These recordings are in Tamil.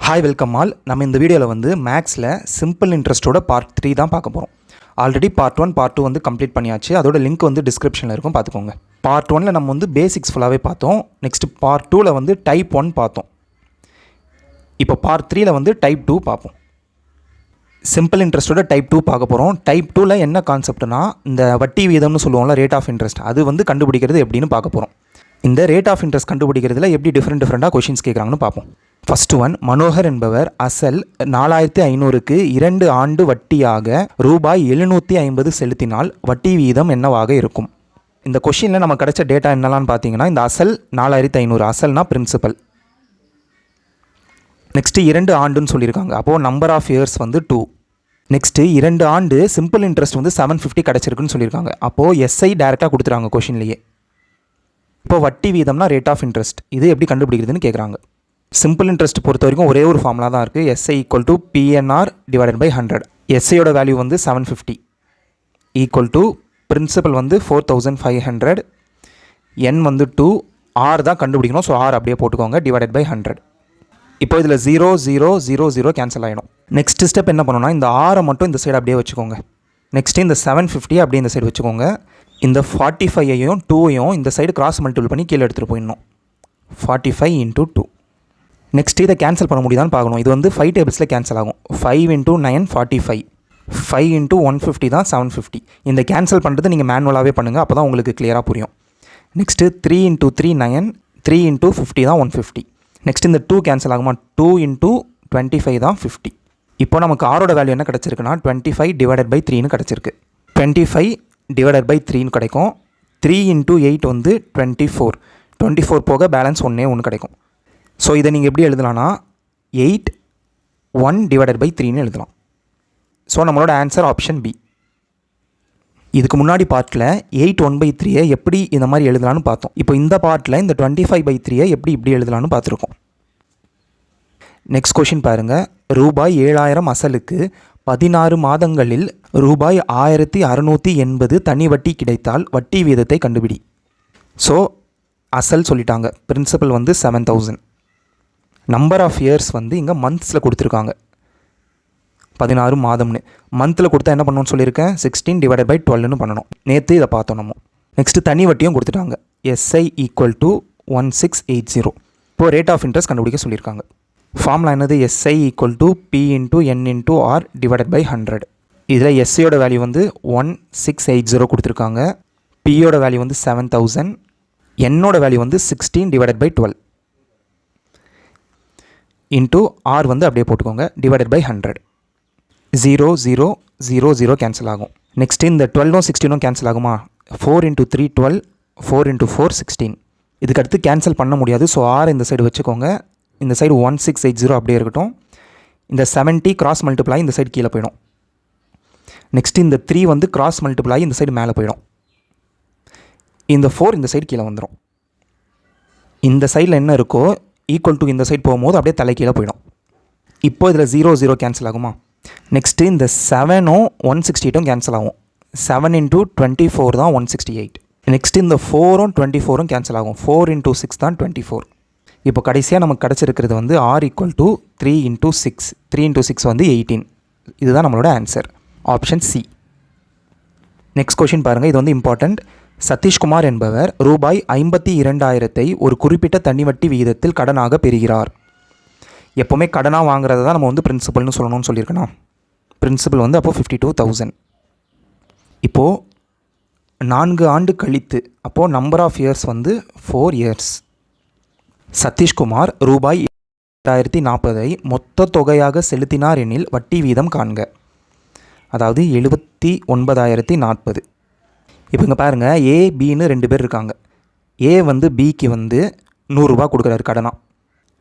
ஹாய் வெல்கம் ஆல் நம்ம இந்த வீடியோவில் வந்து மேக்ஸில் சிம்பிள் இன்ட்ரெஸ்ட்டோட பார்ட் த்ரீ தான் பார்க்க போகிறோம் already part one part two வந்து கம்ப்ளீட் பண்ணியாச்சு. அதோட லிங்க் வந்து டிஸ்கிரிப்ஷனில் இருக்கும். பார்த்துக்கோங்க. பார்ட் ஒனில் நம்ம வந்து பேசிக்ஸ் ஃபுல்லாகவே பார்த்தோம். நெக்ஸ்ட் பார்ட் டூவில் வந்து டைப் ஒன் பார்த்தோம். இப்போ பார்ட் த்ரீயில் வந்து டைப் டூ பார்ப்போம். சிம்பிள் இன்ட்ரெஸ்ட்டோட டைப் டூ பார்க்க போகிறோம் டைப் டூவில் என்ன கான்செப்ட்னா இந்த வட்டி வீதம்னு சொல்லுவோம்ல ரேட் ஆஃப் இன்ட்ரெஸ்ட் அது வந்து கண்டுபிடிக்கிறது எப்படின்னு பார்க்க போகிறோம் இந்த ரேட் ஆஃப் இன்ட்ரெஸ்ட் கண்டுபிடிக்கிறதுல எப்படி டிஃப்ரெண்ட் டிஃப்ரெண்ட்டாக கொஷின்ஸ் கேட்குறாங்கன்னு பார்ப்போம். ஃபர்ஸ்ட் ஒன் மனோகர் என்பவர் அசல் நாலாயிரத்தி ஐநூறுக்கு இரண்டு ஆண்டு வட்டியாக ரூபாய் எழுநூற்றி ஐம்பது செலுத்தினால் வட்டி வீதம் என்னவாக இருக்கும்? இந்த கொஷினில் நம்ம கிடைச்ச டேட்டா என்னலான்னு பார்த்தீங்கன்னா இந்த அசல் நாலாயிரத்தி ஐநூறு அசல்னா பிரின்சிபல் நெக்ஸ்ட்டு இரண்டு ஆண்டுன்னு சொல்லியிருக்காங்க. அப்போது நம்பர் ஆஃப் இயர்ஸ் வந்து டூ நெக்ஸ்ட்டு இரண்டு ஆண்டு சிம்பிள் இன்ட்ரெஸ்ட் வந்து செவன் ஃபிஃப்டி கிடச்சிருக்குன்னு சொல்லியிருக்காங்க. அப்போது எஸ்ஐ டேரெக்டாக கொடுத்துறாங்க கொஷின்லேயே இப்போ வட்டி வீதம்னா ரேட் ஆஃப் இன்ட்ரெஸ்ட் இது எப்படி கண்டுபிடிக்கிறதுன்னு கேட்குறாங்க சிம்பிள் இன்ட்ரெஸ்ட் பொறுத்த வரைக்கும் ஒரே ஒரு ஃபார்முலா தான் இருக்குது SI equal to PNR divided by hundred எஸ்ஐயோட value வந்து seven fifty equal to principal வந்து four thousand five hundred N வந்து டூ ஆர் தான் கண்டுபிடிக்கணும். ஸோ ஆர் அப்படியே போட்டுக்கோங்க. டிவைடட் பை ஹண்ட்ரட் இப்போ இதில் zero zero zero zero cancel ஆகிடும் நெக்ஸ்ட் ஸ்டெப் என்ன பண்ணணும்னா இந்த ஆரை மட்டும் இந்த சைடு அப்படியே வச்சுக்கோங்க. நெக்ஸ்ட்டு இந்த செவன் ஃபிஃப்டி அப்படியே இந்த சைடு வச்சுக்கோங்க. இந்த ஃபார்ட்டி ஃபைவையும் டூவையும் இந்த சைடு கிராஸ் மல்டிபிள் பண்ணி கீழே எடுத்துகிட்டு போயிடணும். Forty five into two next இதை கேன்சல் பண்ண முடியுதான்னு பார்க்கணும். இது வந்து ஃபைவ் டேபிள்ஸில் கேன்சல் ஆகும். Five into nine forty five five into one fifty தான் செவன் ஃபிஃப்டி இந்த கேன்சல் பண்ணுறது நீங்கள் மேனுவலாகவே பண்ணுங்கள் அப்போ தான் உங்களுக்கு கிளியராக புரியும். Next three into three nine three into fifty தான் ஒன் ஃபிஃப்டி நெக்ஸ்ட் இந்த டூ கேன்சல் ஆகுமா? டூ இன்ட்டு டுவெண்ட்டி ஃபைவ் தான் ஃபிஃப்டி இப்போ நமக்கு ஆரோட வேல்யூ என்ன கிடச்சிருக்குன்னா டுவெண்ட்டி ஃபைவ் டிவைடட் பை த்ரீன்னு கிடச்சிருக்கு. டுவெண்ட்டி ஃபைவ் டிவைடட் பை த்ரீன்னு கிடைக்கும். த்ரீ இன்ட்டு எயிட் வந்து டுவெண்ட்டி ஃபோர் டுவெண்ட்டி ஃபோர் போக பேலன்ஸ் ஒன்றே ஒன்று கிடைக்கும். ஸோ இதை நீங்கள் எப்படி எழுதலாம்னா எயிட் ஒன் டிவைடட் பை த்ரீன்னு எழுதலாம். ஸோ நம்மளோட ஆன்சர் ஆப்ஷன் பி இதுக்கு முன்னாடி பார்ட்டில் எயிட் ஒன் பை த்ரீயை எப்படி இந்த மாதிரி எழுதலாம்னு பார்த்தோம். இப்போ இந்த பார்ட்டில் இந்த டுவெண்ட்டி ஃபைவ் பை த்ரீயை எப்படி இப்படி எழுதலாம்னு பார்த்துருக்கோம். நெக்ஸ்ட் கொஷின் பாருங்கள் ரூபாய் ஏழாயிரம் அசலுக்கு பதினாறு மாதங்களில் ரூபாய் ஆயிரத்தி அறநூற்றி எண்பது தனி வட்டி கிடைத்தால் வட்டி வீதத்தை கண்டுபிடி. ஸோ அசல் சொல்லிட்டாங்க. பிரின்சிபல் வந்து seven thousand number of years வந்து இங்கே மந்த்ஸில் கொடுத்துருக்காங்க. பதினாறு மாதம்னு. மந்தில் கொடுத்தா என்ன பண்ணணும்னு சொல்லியிருக்கேன்? சிக்ஸ்டீன் டிவைடட் பை டுவெல்னு பண்ணணும். நேற்று இதை பார்த்தோம் நம்ம. நெக்ஸ்ட்டு தனி வட்டியும் கொடுத்துட்டாங்க. SI equal to one six eight zero இப்போது ரேட் ஆஃப் இன்ட்ரெஸ்ட் கண்டுபிடிக்க சொல்லியிருக்காங்க. ஃபார்முலா என்னது? SI equal to P into N into R divided by hundred இதில் எஸ்ஐயோட வேல்யூ வந்து ஒன் சிக்ஸ் எயிட் ஜீரோ கொடுத்துருக்காங்க. பியோட வேல்யூ வந்து செவன் தௌசண்ட் என்னோட வேல்யூ வந்து sixteen divided by twelve into R வந்து அப்படியே போட்டுக்கோங்க. Divided by hundred zero zero zero zero cancel ஆகும். நெக்ஸ்ட் இந்த டுவெல்லும் சிக்ஸ்டீனும் கேன்சல் ஆகுமா? Four into three twelve four into four sixteen இதுக்கு அடுத்து கேன்சல் பண்ண முடியாது. ஸோ ஆர் இந்த சைடு வச்சுக்கோங்க. இந்த side one six eight zero அப்படியே இருக்கட்டும். இந்த செவன்ட்டி கிராஸ் மல்டிப்ளை இந்த சைடு கீழே போயிடும். நெக்ஸ்ட்டு இந்த த்ரீ வந்து கிராஸ் மல்டிப்ளை இந்த சைடு மேலே போயிடும். இந்த ஃபோர் இந்த சைடு கீழே வந்துடும் இந்த சைடில் என்ன இருக்கோ ஈக்குவல் டு இந்த சைடு போகும்போது அப்படியே தலை கீழே போயிடும். இப்போ இதில் ஜீரோ ஜீரோ கேன்சல் ஆகுமா? நெக்ஸ்ட்டு இந்த செவனும் ஒன் சிக்ஸ்டி எயிட்டும் கேன்சல் ஆகும். செவன் இன்ட்டு டுவெண்ட்டி ஃபோர் தான் ஒன் சிக்ஸ்டி எயிட் நெக்ஸ்ட் இந்த ஃபோரும் டுவெண்ட்டி ஃபோரும் கேன்சல் ஆகும். ஃபோர் இன்ட்டு சிக்ஸ் தான் டுவெண்ட்டி ஃபோர் இப்போ கடைசியாக நமக்கு கிடச்சிருக்கிறது வந்து R equal to three into six three into six வந்து எயிட்டீன் இதுதான் நம்மளோட answer option C next question பாருங்கள் இது வந்து இம்பார்ட்டண்ட் சதீஷ்குமார் என்பவர் ரூபாய் ஐம்பத்தி இரண்டாயிரத்தை ஒரு குறிப்பிட்ட தனிவட்டி விகிதத்தில் கடனாக பெறுகிறார். எப்போவுமே கடனாக வாங்குறத தான் நம்ம வந்து பிரின்சிபல்னு சொல்லணும்னு சொல்லியிருக்கணும். பிரின்சிபல் வந்து அப்போது ஃபிஃப்டி டூ தௌசண்ட் இப்போது நான்கு ஆண்டு கழித்து அப்போது நம்பர் ஆஃப் இயர்ஸ் வந்து ஃபோர் இயர்ஸ் சதீஷ்குமார் ரூபாய் எட்டாயிரத்தி நாற்பதை மொத்த தொகையாக செலுத்தினார் எனில் வட்டி வீதம் காண்க. அதாவது எழுபத்தி ஒன்பதாயிரத்தி நாற்பது. இப்போ இங்கே பாருங்கள் ஏ பின்னு ரெண்டு பேர் இருக்காங்க. ஏ வந்து பிக்கு வந்து நூறுரூபா கொடுக்குறாரு கடனாக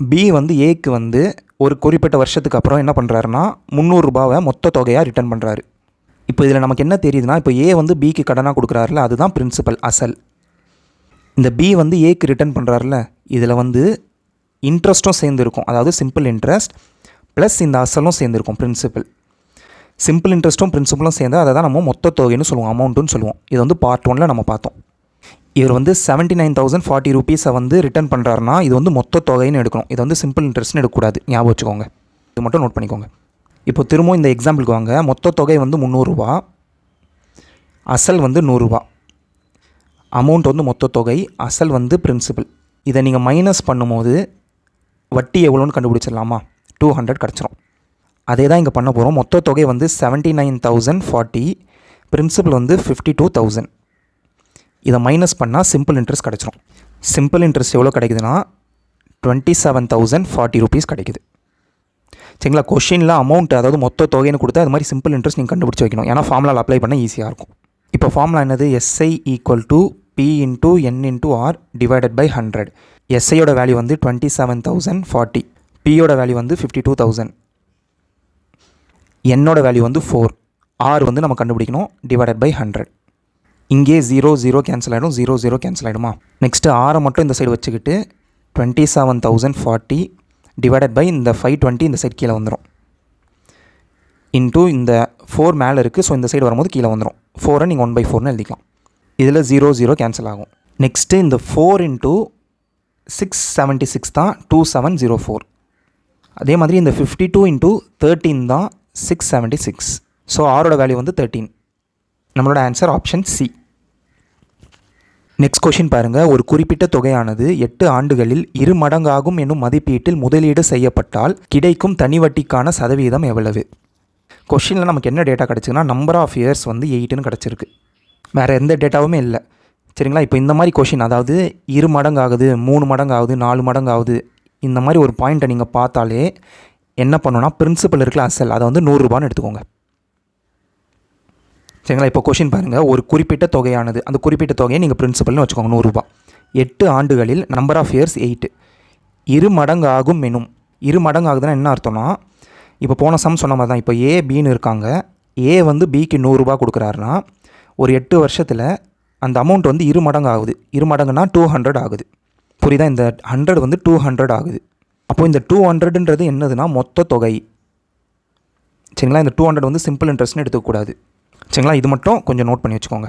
பி வந்து ஏக்கு வந்து ஒரு குறிப்பிட்ட வருஷத்துக்கு அப்புறம் என்ன பண்ணுறாருன்னா முந்நூறுரூபாவை மொத்த தொகையாக ரிட்டர்ன் பண்ணுறாரு இப்போ இதில் நமக்கு என்ன தெரியுதுன்னா இப்போ ஏ வந்து பிக்கு கடனாக கொடுக்குறாருல அதுதான் பிரின்சிபல் அசல். இந்த பி வந்து ஏக்கு ரிட்டர்ன் பண்ணுறாருல இதில் வந்து இன்ட்ரெஸ்ட்டும் சேர்ந்துருக்கும். அதாவது சிம்பிள் இன்ட்ரெஸ்ட் ப்ளஸ் இந்த அசலும் சேர்ந்துருக்கும் பிரின்சிபல் சிம்பிள் இன்ட்ரெஸ்ட்டும் பிரின்சிபலும் சேர்ந்து அதை தான் நம்ம மொத்த தொகைன்னு சொல்லுவோம் அமௌண்ட்டுன்னு சொல்லுவோம். இது வந்து பார்ட் ஒனில் நம்ம பார்த்தோம். இவர் வந்து செவன்ட்டி நைன் தௌசண்ட் ஃபார்ட்டி ருபீஸை வந்து ரிட்டர்ன் பண்ணுறாருனா இது வந்து மொத்த தொகைன்னு எடுக்கணும். இது வந்து சிம்பிள் இன்ட்ரெஸ்ட்னு எடுக்கக்கூடாது. ஞாபகம் வச்சுக்கோங்க. இது மட்டும் நோட் பண்ணிக்கோங்க. இப்போ திரும்பவும் இந்த எக்ஸாம்பிளுக்கு வாங்க. மொத்த தொகை வந்து முந்நூறுரூவா அசல் வந்து நூறுரூவா அமௌண்ட் வந்து மொத்த தொகை அசல் வந்து பிரின்சிபல் இதை நீங்கள் மைனஸ் பண்ணும்போது வட்டி எவ்வளோன்னு கண்டுபிடிச்சிடலாமா? டூ ஹண்ட்ரட் கிடச்சிரும். அதே தான் இங்கே பண்ண போகிறோம் மொத்த தொகை வந்து seventy nine thousand forty principal வந்து ஃபிஃப்டி டூ தௌசண்ட் இதை மைனஸ் பண்ணால் சிம்பிள் இன்ட்ரெஸ்ட் கிடச்சிரும். சிம்பிள் இன்ட்ரெஸ்ட் எவ்வளோ கிடைக்குதுன்னா twenty seven thousand forty rupees கிடைக்குது. சரிங்களா? கொஷினில் அமௌண்ட் அதாவது மொத்த தொகைன்னு கொடுத்தா அது மாதிரி சிம்பிள் இன்ட்ரெஸ்ட் நீங்கள் கண்டுபிடிச்சி வைக்கணும். ஏன்னா ஃபார்முலாவில் அப்ளை பண்ண ஈஸியாக இருக்கும். இப்போ ஃபார்முலா என்னது? SI equal to P into N into R divided by hundred எஸ்ஐயோட value வந்து டுவெண்ட்டி செவன் தௌசண்ட் ஃபார்ட்டி பியோட வேல்யூ வந்து ஃபிஃப்டி டூ தௌசண்ட் என்னோட வேல்யூ வந்து ஃபோர் ஆர் வந்து நம்ம கண்டுபிடிக்கணும் டிவைடட் பை ஹண்ட்ரட் இங்கே ஜீரோ ஜீரோ கேன்சல் ஆகிடும் ஜீரோ ஜீரோ கேன்சல் ஆகிடுமா நெக்ஸ்ட்டு ஆரை மட்டும் இந்த சைடு வச்சுக்கிட்டு twenty seven thousand forty divided by இந்த ஃபைவ் டுவெண்ட்டி இந்த சைடு கீழே வந்துடும் இன்ட்டு இந்த ஃபோர் மேலே இருக்குது ஸோ இந்த சைடு வரும்போது கீழே வந்துடும் ஃபோரை நீங்கள் ஒன் பை ஃபோர்னு எழுதிக்கலாம். இதில் ஜீரோ ஜீரோ கேன்சல் ஆகும். நெக்ஸ்ட்டு இந்த four into six seventy six தான் டூ செவன் ஜீரோ ஃபோர் அதே மாதிரி இந்த ஃபிஃப்டி டூ இன்ட்டு தேர்ட்டீன் தான் சிக்ஸ் செவன்ட்டி சிக்ஸ் ஸோ ஆரோட வேல்யூ வந்து தேர்ட்டீன் நம்மளோட answer option C next question பாருங்கள் ஒரு குறிப்பிட்ட தொகையானது எட்டு ஆண்டுகளில் இரு மடங்காகும் என்னும் மதிப்பீட்டில் முதலீடு செய்யப்பட்டால் கிடைக்கும் தனி வட்டிக்கான சதவீதம் எவ்வளவு? கொஷினில் நமக்கு என்ன டேட்டா கிடச்சிங்கன்னா நம்பர் ஆஃப் இயர்ஸ் வந்து எயிட்டுன்னு கிடச்சிருக்கு. வேறு எந்த டேட்டாவுமே இல்லை. சரிங்களா? இப்போ இந்த மாதிரி கொஷின் அதாவது இரு மடங்கு ஆகுது மூணு மடங்கு ஆகுது நாலு மடங்கு ஆகுது இந்த மாதிரி ஒரு பாயிண்ட்டை நீங்கள் பார்த்தாலே என்ன பண்ணணும்னா பிரின்சிபல் இருக்கல அசல். அதை வந்து நூறுரூபான்னு எடுத்துக்கோங்க. சரிங்களா? இப்போ கொஷின் பாருங்கள் ஒரு குறிப்பிட்ட தொகையானது அந்த குறிப்பிட்ட தொகையை நீங்கள் பிரின்சிபல்னு வச்சுக்கோங்க நூறுரூபா எட்டு ஆண்டுகளில் நம்பர் ஆஃப் இயர்ஸ் எயிட்டு இரு மடங்கு ஆகும் மெனும் இரு மடங்கு ஆகுதுன்னா என்ன அர்த்தம்னா இப்போ போன சம் சொன்ன மாதிரி தான். இப்போ ஏ பின்னு இருக்காங்க. ஏ வந்து பிக்கு நூறுரூபா கொடுக்குறாருன்னா ஒரு எட்டு வருஷத்தில் அந்த அமௌண்ட் வந்து இரு மடங்கு ஆகுது. இரு மடங்குனா டூ ஹண்ட்ரட் ஆகுது. புரியுதா? இந்த ஹண்ட்ரட் வந்து டூ ஹண்ட்ரட் ஆகுது. அப்போது இந்த டூ ஹண்ட்ரடுன்றது என்னதுன்னா மொத்த தொகை. சரிங்களா? இந்த டூ ஹண்ட்ரட் வந்து சிம்பிள் இன்ட்ரெஸ்ட்னு எடுத்துக்கூடாது சரிங்களா? இது மட்டும் கொஞ்சம் நோட் பண்ணி வச்சுக்கோங்க.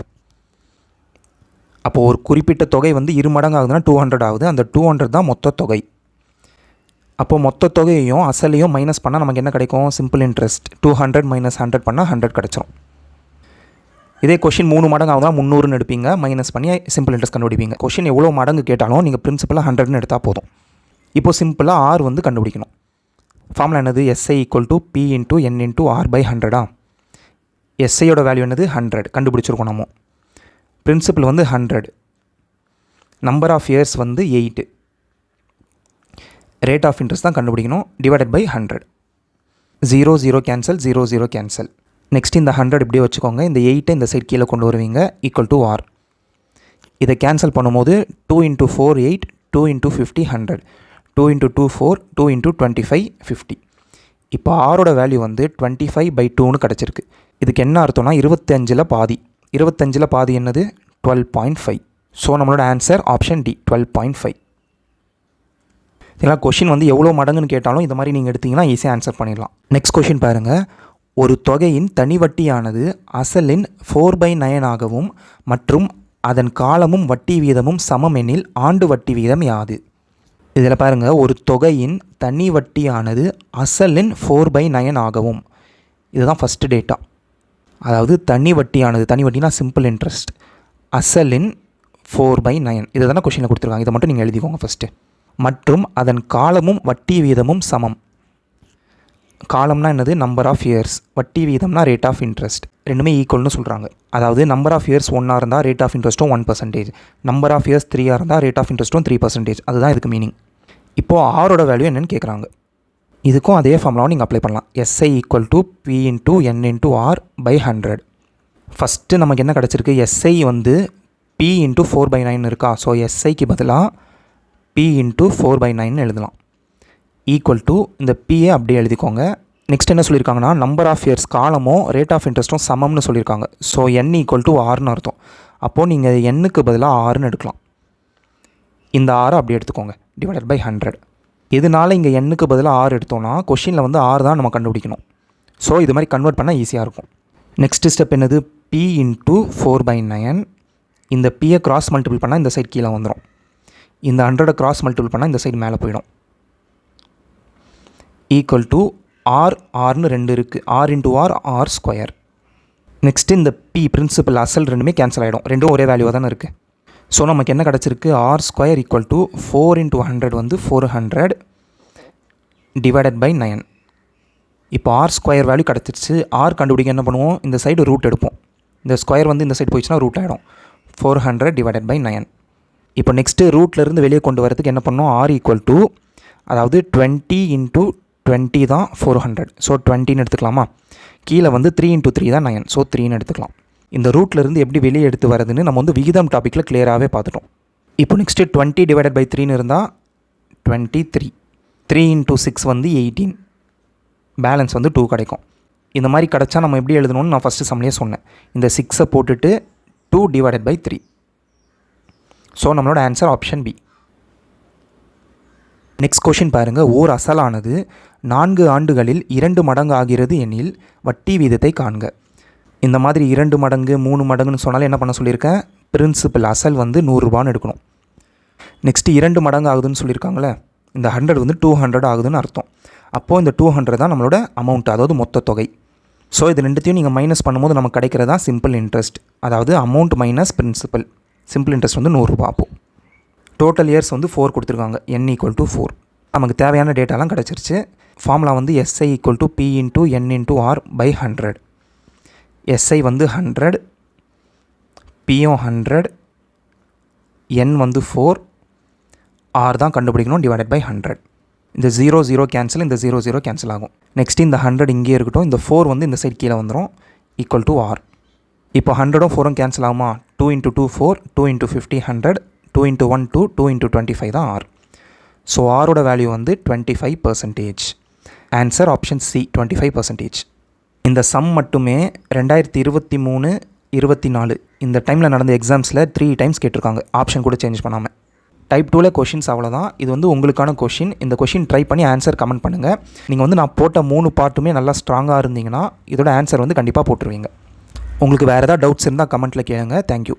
அப்போது ஒரு குறிப்பிட்ட தொகை வந்து இரு மடங்கு ஆகுதுன்னா டூ ஹண்ட்ரட் ஆகுது. அந்த டூ ஹண்ட்ரட் தான் மொத்த தொகை. அப்போது மொத்த தொகையையும் அசலையும் மைனஸ் பண்ணால் நமக்கு என்ன கிடைக்கும்? Simple interest two hundred minus hundred பண்ணால் ஹண்ட்ரட் கிடச்சிரும். இதே கொஷின் மூணு மடங்கு ஆகுதா முந்நூறுன்னு எடுப்பீங்க. மைனஸ் பண்ணி சிம்பிள் இன்ட்ரெஸ்ட் கண்டுபிடிப்பீங்க. கொஷின் எவ்வளோ மடங்கு கேட்டாலும் நீங்கள் பிரின்சிபலாக ஹண்ட்ரட்னு எடுத்தால் போதும். இப்போது சிம்பிளாக ஆர் வந்து கண்டுபிடிக்கணும். ஃபார்முலா என்னது? SI equal to P into N into R by ஹண்ட்ரடா எஸ்ஐயோட வேல்யூ என்னது? ஹண்ட்ரட் கண்டுபிடிச்சிருக்கோம் நம்ம. பிரின்சிபல் வந்து ஹண்ட்ரட் நம்பர் ஆஃப் இயர்ஸ் வந்து எயிட்டு ரேட் ஆஃப் இன்ட்ரெஸ்ட் தான் கண்டுபிடிக்கணும் divided by hundred zero zero cancel zero zero cancel next இந்த ஹண்ட்ரட் இப்படியே வச்சுக்கோங்க. இந்த எயிட்டை இந்த சைட் கீழே கொண்டு வருவீங்க ஈக்குவல் டு ஆர் இதை கேன்சல் பண்ணும்போது two into four eight two into fifty hundred two into two four two into twenty five fifty இப்போ ஆரோட வேல்யூ வந்து டுவெண்ட்டி ஃபைவ் பை டூன்னு கிடச்சிருக்கு. இதுக்கு என்ன அர்த்தம்னா இருபத்தஞ்சில் பாதி. இருபத்தஞ்சில் பாதி என்னது? டுவெல் பாயிண்ட் ஃபைவ் ஸோ நம்மளோட answer option D twelve point five சரிங்களா கொஷின் வந்து எவ்வளோ மடங்குன்னு கேட்டாலும் இந்த மாதிரி நீங்கள் எடுத்தீங்கன்னா ஈஸியாக ஆன்சர் பண்ணிடலாம். நெக்ஸ்ட் கொஷின் பாருங்கள் ஒரு தொகையின் தனி வட்டியானது அசலின் ஃபோர் பை நயனாகவும் மற்றும் அதன் காலமும் வட்டி வீதமும் சமம் எனில் ஆண்டு வட்டி வீதம் யாது? இதில் பாருங்கள் ஒரு தொகையின் தனி வட்டியானது அசலின் ஃபோர் பை நயன் ஆகவும். இதுதான் ஃபஸ்ட்டு டேட்டா அதாவது தனி வட்டியானது தனி வட்டினா சிம்பிள் இன்ட்ரெஸ்ட் அசலின் ஃபோர் பை நயன் இதை தானே கொஷினில் கொடுத்துருக்காங்க. இதை மட்டும் நீங்கள் எழுதிக்கோங்க ஃபஸ்ட்டு மற்றும் அதன் காலமும் வட்டி வீதமும் சமம். காலம்னா என்னது? நம்பர் ஆஃப் இயர்ஸ் வட்டி வீதம்னா ரேட் ஆஃப் இன்ட்ரெஸ்ட் ரெண்டுமே ஈக்குவல்னு சொல்கிறாங்க அதாவது நம்பர் ஆஃப் இயர்ஸ் ஒன்னாக இருந்தால் rate of இன்ட்ரெஸ்ட்டும் one percentage number of years த்ரீயாக இருந்தால் ரேட் ஆஃப் இன்ட்ரெஸ்ட்டும் த்ரீ பர்சன்டேஜ் அதுதான் இதுக்கு மீனிங் இப்போது ஆரோட வேல்யூ என்னென்னு கேட்குறாங்க இதுக்கும் அதே ஃபார்முலாவும் நீங்கள் அப்ளை பண்ணலாம். SI equal to P into N into R by hundred first நமக்கு என்ன கிடச்சிருக்கு? எஸ்ஐ வந்து P into four by nine இருக்கா? ஸோ எஸ்ஐக்கு பதிலாக P into four by nine எழுதலாம். ஈக்குவல் டு இந்த பிஏ அப்படியே எழுதிக்கோங்க. நெக்ஸ்ட் என்ன சொல்லியிருக்காங்கன்னா நம்பர் ஆஃப் இயர்ஸ் காலமும் ரேட் ஆஃப் இன்ட்ரெஸ்ட்டும் சமம்னு சொல்லியிருக்காங்க. ஸோ என் ஈக்குவல் டு ஆறுன்னு அர்த்தம். அப்போது நீங்கள் எண்ணுக்கு பதிலாக ஆறுன்னு எடுக்கலாம். இந்த ஆறு அப்படி எடுத்துக்கோங்க. டிவைடட் பை ஹண்ட்ரட் இதனால் இங்கே எண்ணுக்கு பதிலாக ஆறு எடுத்தோம்னா கொஷினில் வந்து ஆறு தான் நம்ம கண்டுபிடிக்கணும். ஸோ இது மாதிரி கன்வெர்ட் பண்ணால் ஈஸியாக இருக்கும். நெக்ஸ்ட் ஸ்டெப் என்னது? P into four by nine இந்த பியை கிராஸ் மல்டிபிள் பண்ணால் இந்த சைட் கீழே வந்துடும் இந்த ஹண்ட்ரடை கிராஸ் மல்டிபிள் பண்ணால் இந்த சைடு மேலே போயிடும். ஈக்குவல் டு ஆர் ஆர்னு ரெண்டு இருக்குது R into R R square next இந்த பி பிரின்சிபல் அசல் ரெண்டுமே கேன்சல் ஆகிடும் ரெண்டும் ஒரே வேல்யூவாக தானே இருக்குது ஸோ நமக்கு என்ன கிடச்சிருக்கு? R square equal to four into hundred வந்து four hundred divided by nine இப்போ ஆர் ஸ்கொயர் வேல்யூ கிடச்சிருச்சு. ஆர் கண்டுபிடிக்க என்ன பண்ணுவோம்? இந்த சைடு ரூட் எடுப்போம். இந்த ஸ்கொயர் வந்து இந்த சைடு போயிடுச்சுன்னா ரூட் ஆகிடும் four hundred divided by nine இப்போ நெக்ஸ்ட்டு ரூட்லேருந்து வெளியே கொண்டு வரதுக்கு என்ன பண்ணோம் ஆர் ஈக்குவல் டூ அதாவது டுவெண்ட்டி இன்ட்டு டுவெண்ட்டி தான் ஃபோர் ஹண்ட்ரட் ஸோ டுவெண்ட்டின்னு எடுத்துக்கலாமா? கீழே வந்து த்ரீ இன்ட்டு த்ரீ தான் நயன் ஸோ த்ரீன்னு எடுத்துக்கலாம். இந்த ரூட்லேருந்து எப்படி வெளியே எடுத்து வரதுன்னு நம்ம வந்து விகிதம் டாப்பிக்கில் கிளியராகவே பார்த்துட்டோம். இப்போ நெக்ஸ்ட்டு டுவெண்ட்டி டிவைடட் பை த்ரீன்னு இருந்தால் twenty three three into six வந்து எயிட்டீன் பேலன்ஸ் வந்து டூ கிடைக்கும். இந்த மாதிரி கிடச்சா நம்ம எப்படி எழுதணும்னு நான் ஃபஸ்ட்டு சம்லேயே சொன்னேன். இந்த சிக்ஸை போட்டுட்டு two divided by three so நம்மளோட answer option B next question பாருங்கள் ஓர் அசலானது. நான்கு ஆண்டுகளில் இரண்டு மடங்கு ஆகிறது எனில் வட்டி வீதத்தை காண்க. இந்த மாதிரி இரண்டு மடங்கு மூணு மடங்குன்னு சொன்னாலும் என்ன பண்ண சொல்லியிருக்கேன்? பிரின்சிபல் அசல் வந்து நூறுரூபான்னு எடுக்கணும். நெக்ஸ்ட்டு இரண்டு மடங்கு ஆகுதுன்னு சொல்லியிருக்காங்களே இந்த ஹண்ட்ரட் வந்து டூ ஹண்ட்ரட் ஆகுதுன்னு அர்த்தம். அப்போது இந்த டூ ஹண்ட்ரட் தான் நம்மளோட அமௌண்ட் அதாவது மொத்த தொகை. ஸோ இது ரெண்டுத்தையும் நீங்கள் மைனஸ் பண்ணும்போது நமக்கு கிடைக்கிறதா? சிம்பிள் இன்ட்ரெஸ்ட் அதாவது amount minus principal simple interest வந்து நூறுரூபா ஆகும் டோட்டல் இயர்ஸ் வந்து ஃபோர் கொடுத்துருக்காங்க. என் ஈக்குவல் டு ஃபோர் நமக்கு தேவையான டேட்டாலாம் கிடச்சிருச்சு. ஃபார்முலா வந்து SI equal to P into N into R by hundred SI வந்து ஹண்ட்ரட் பியும் ஹண்ட்ரட் என் வந்து ஃபோர் ஆர் தான் கண்டுபிடிக்கணும் டிவைடட் பை ஹண்ட்ரட் இந்த ஜீரோ ஜீரோ கேன்சல் இந்த ஜீரோ ஜீரோ கேன்சல் ஆகும். நெக்ஸ்ட் இந்த ஹண்ட்ரட் இங்கே இருக்கட்டும். இந்த ஃபோர் வந்து இந்த சைடு கீழே வந்துடும் ஈக்குவல் டு ஆர் இப்போ ஹண்ட்ரடும் ஃபோரும் கேன்சல் ஆகுமா? Two into two four two into fifty hundred two into one two two into twenty five தான் ஆர் ஸோ ஆரோட வேல்யூ வந்து twenty five percentage answer option C twenty five percentage இந்த சம் மட்டுமே ரெண்டாயிரத்தி இருபத்தி மூணு இருபத்தி நாலு இந்த டைமில் நடந்த எக்ஸாம்ஸில் த்ரீ டைம்ஸ் கேட்டிருக்காங்க. ஆப்ஷன் கூட சேஞ்ச் பண்ணாமல் டைப் டூவில் கொஷின்ஸ் அவ்வளோதான் இது வந்து உங்களுக்கான கொஷின் இந்த கொஷின் ட்ரை பண்ணி ஆன்சர் கமெண்ட் பண்ணுங்கள் நீங்கள் வந்து நான் போட்ட மூணு பார்ட்டுமே நல்லா ஸ்ட்ராங்காக இருந்தீங்கன்னா இதோட ஆன்சர் வந்து கண்டிப்பாக போட்டுருவீங்க. உங்களுக்கு வேறு ஏதாவது டவுட்ஸ் இருந்தால் கமெண்ட்டில் கேளுங்க. தேங்க்யூ